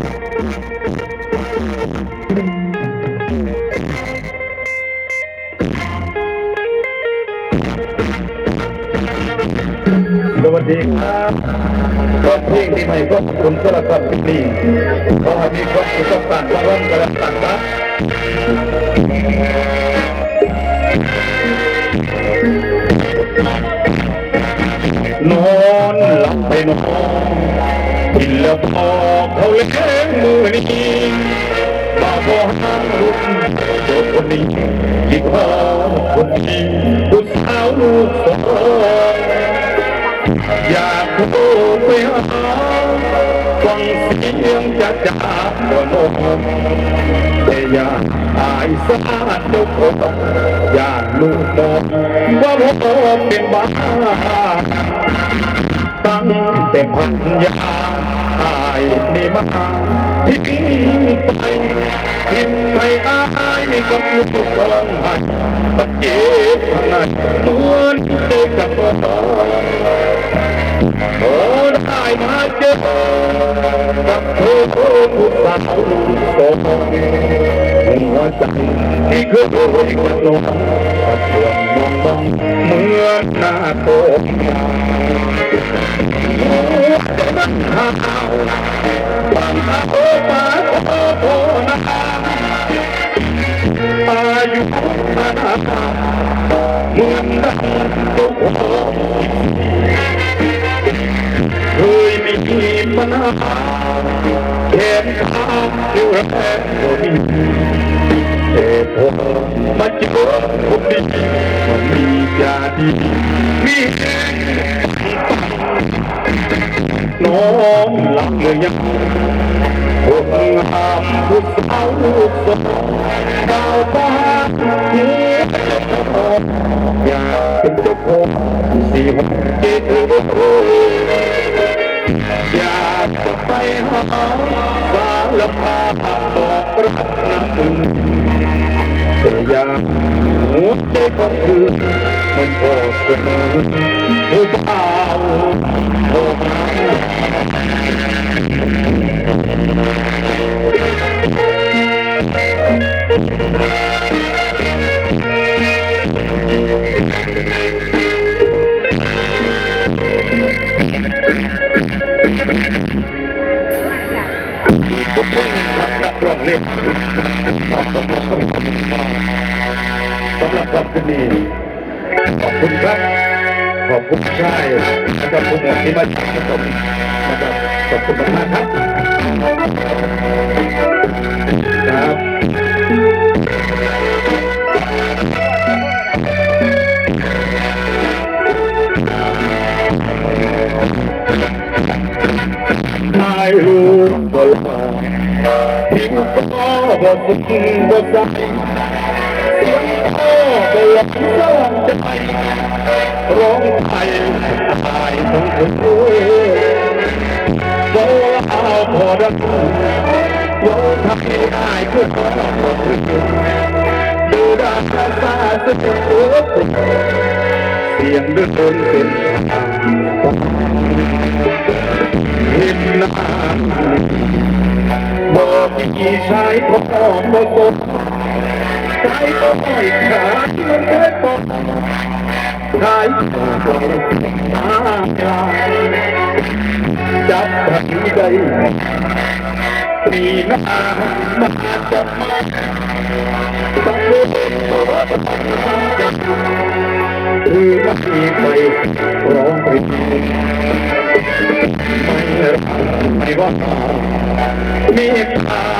สวัสดีครับก็เพลงที่ใหม่ก็คุณสลับกับที่นี่ขอให้มีความสุขกับการรับรับกระตันนะนอนหลับไปนอนกินแล้วพอ เขาเลี้ยงมือนี้มาพอห้างรุ่นโดคนนี้คิดว่าคนนี้ผู้สาวลูกสองอยากโทรไปหาฟังเสียงจากจากหัวนมแต่อยากอายสาดเจ้าของอยากลูกมองว่าผมเป็นบ้าตั้งแต่พันยาายนี่มาที่นี่ไปทิ้งให้อายกับลูกกองหันปัจเจกข้างในเหมือนเด็กกับพ่อโอ้ได้มาเจอกับเธอผู้สาวโสมหัวใจที่เคยกระโดดกระเทือน มองมองเมื่อหน้าโตหัวใจมันหาวบางตาโอมาโอโอนาอายุมาเหมือนดังโตเคยมีปัญหาแขนขาเรียวแรงก็มีแต่พอ มาเจอคนดีผมมียาดีมีแห้งน้องหลับเลยยังคนงามผู้สาวลูกสาวดาวฟ้านเยี่ยมอยากเป็นเจ้าของสี่ห้องเจ็ดโอ้ លំបាកប្រកបនឹងព្រះយ៉ាងមុខទេក៏គឺមិនបោះស្នងឧបោអូអ วใจก็คือนเช้าวโอ้มาร้องเล่นสำหรับวันี้ขอบคุณครับ ขอบคุณชายนะครับคุณหมดที่มาจากผสมนะครับขอบคุณมากครับครับ บ่สุขบ่ใสเสียงพ่อก็หลับเศร้าใจร้องไห้ตายทั้งคนด้โซ่เอาพอดังโยทำให้ได้คือขอดูดาซาซาสุดเสียงเดินเป็น บอกมีชายพอมาสบใจก็ไม่ขาดมันแค่ปอกชายก็ตายจับทันใจมีหน้ามาจับมาต้องรู้คือไม่ไปร้องเพลงไม่รักที่ไม่ย่อยนิยมเมืองนักร้องบ้านนกจากตาคร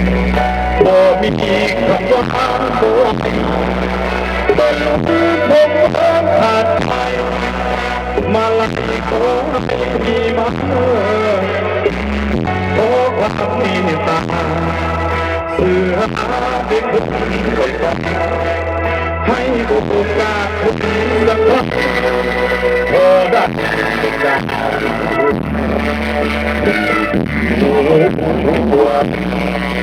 คำว่าบ่บ่รู้ผมขาดไปมาลัยขอให้มีมาขอความเมตตาพื่อหาเป็นคนคนรักให้โอกาสคุณสักครั้งพอได้เป็นการรู้ว่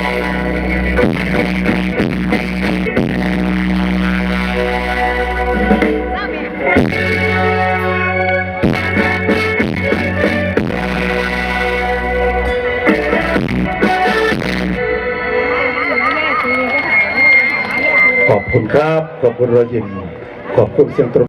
ขอบคุณครับ ขอบคุณรอยยิ้มขอบคุณเสียงตรง